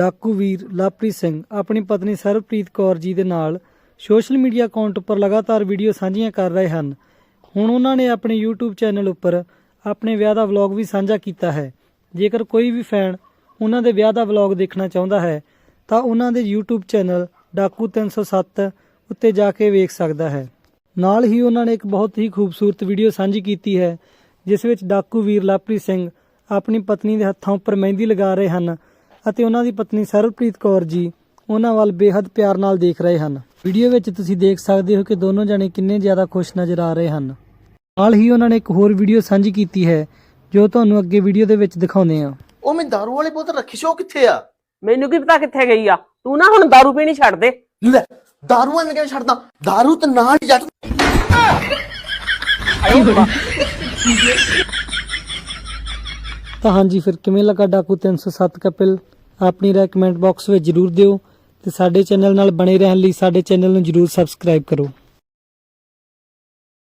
ਡਾਕੂ ਵੀਰ ਲਵਪ੍ਰੀਤ ਸਿੰਘ, ਆਪਣੀ ਪਤਨੀ ਸਰਬਪ੍ਰੀਤ ਕੌਰ ਜੀ ਦੇ ਨਾਲ ਸੋਸ਼ਲ ਮੀਡੀਆ ਅਕਾਊਂਟ ਉੱਪਰ ਲਗਾਤਾਰ ਵੀਡੀਓ ਸਾਂਝੀਆਂ ਕਰ ਰਹੇ ਹਨ। ਹੁਣ ਉਹਨਾਂ ਨੇ ਆਪਣੇ YouTube ਚੈਨਲ ਉੱਪਰ ਆਪਣੇ ਵਿਆਹ ਦਾ ਵਲੌਗ ਵੀ ਸਾਂਝਾ ਕੀਤਾ ਹੈ। ਜੇਕਰ ਕੋਈ ਵੀ ਫੈਨ ਉਹਨਾਂ ਦੇ ਵਿਆਹ ਦਾ ਵਲੌਗ ਦੇਖਣਾ ਚਾਹੁੰਦਾ ਹੈ, ਤਾਂ ਉਹਨਾਂ ਦੇ YouTube ਚੈਨਲ ਡਾਕੂ 307 ਉੱਤੇ ਜਾ ਕੇ ਵੇਖ ਸਕਦਾ ਹੈ। ਨਾਲ ਹੀ ਉਹਨਾਂ ਨੇ ਇੱਕ ਬਹੁਤ ਹੀ ਖੂਬਸੂਰਤ ਵੀਡੀਓ ਸਾਂਝੀ ਕੀਤੀ ਹੈ, ਜਿਸ ਵਿੱਚ ਡਾਕੂ ਵੀਰ ਲਵਪ੍ਰੀਤ ਸਿੰਘ ਆਪਣੀ ਪਤਨੀ ਦੇ ਹੱਥਾਂ ਉੱਪਰ ਮਹਿੰਦੀ ਲਗਾ ਰਹੇ ਹਨ ਅਤੇ ਉਹਨਾਂ ਦੀ ਪਤਨੀ ਸਰਬਪ੍ਰੀਤ ਕੌਰ ਜੀ ਉਹਨਾਂ ਵੱਲ ਬੇਹੱਦ ਪਿਆਰ ਨਾਲ ਦੇਖ ਰਹੇ ਹਨ। ਵੀਡੀਓ ਵਿੱਚ ਤੁਸੀਂ ਦੇਖ ਸਕਦੇ ਹੋ ਕਿ ਦੋਨੋਂ ਜਣੇ ਕਿੰਨੇ ਜ਼ਿਆਦਾ ਖੁਸ਼ ਨਜ਼ਰ ਆ ਰਹੇ ਹਨ। ਨਾਲ ਹੀ ਉਹਨਾਂ ਨੇ ਇੱਕ ਹੋਰ ਵੀਡੀਓ ਸਾਂਝੀ ਕੀਤੀ ਹੈ ਜੋ ਤੁਹਾਨੂੰ ਅੱਗੇ ਵੀਡੀਓ ਦੇ ਵਿੱਚ ਦਿਖਾਉਂਦੇ ਹਾਂ। ਉਹ ਮੈਂ ਦਾਰੂ ਵਾਲੀ ਬੋਤਲ ਰੱਖੀ ਸੀ ਉਹ ਕਿੱਥੇ ਆ? ਮੈਨੂੰ ਕੀ ਪਤਾ ਕਿੱਥੇ ਗਈ ਆ। ਤੂੰ ਨਾ ਹੁਣ ਦਾਰੂ ਪੀਣੀ ਛੱਡ ਦੇ। ਲੈ ਦਾਰੂਆਂ ਮੈਂ ਕਿਵੇਂ ਛੱਡਦਾ? ਦਾਰੂ ਤੇ ਨਾਲ ਹੀ ਜੱਟ ਤਾਂ ਹਾਂਜੀ, ਫਿਰ ਕਿਵੇਂ ਲੱਗਾ ਡਾਕੂ 307 ਕਪਿਲ? ਆਪਣੀ ਰਾਏ ਕਮੈਂਟ ਬਾਕਸ ਵਿੱਚ ਜਰੂਰ ਦਿਓ ਤੇ ਸਾਡੇ ਚੈਨਲ ਨਾਲ ਬਣੇ ਰਹਿਣ ਲਈ ਸਾਡੇ ਚੈਨਲ ਨੂੰ ਜਰੂਰ ਸਬਸਕ੍ਰਾਈਬ ਕਰੋ।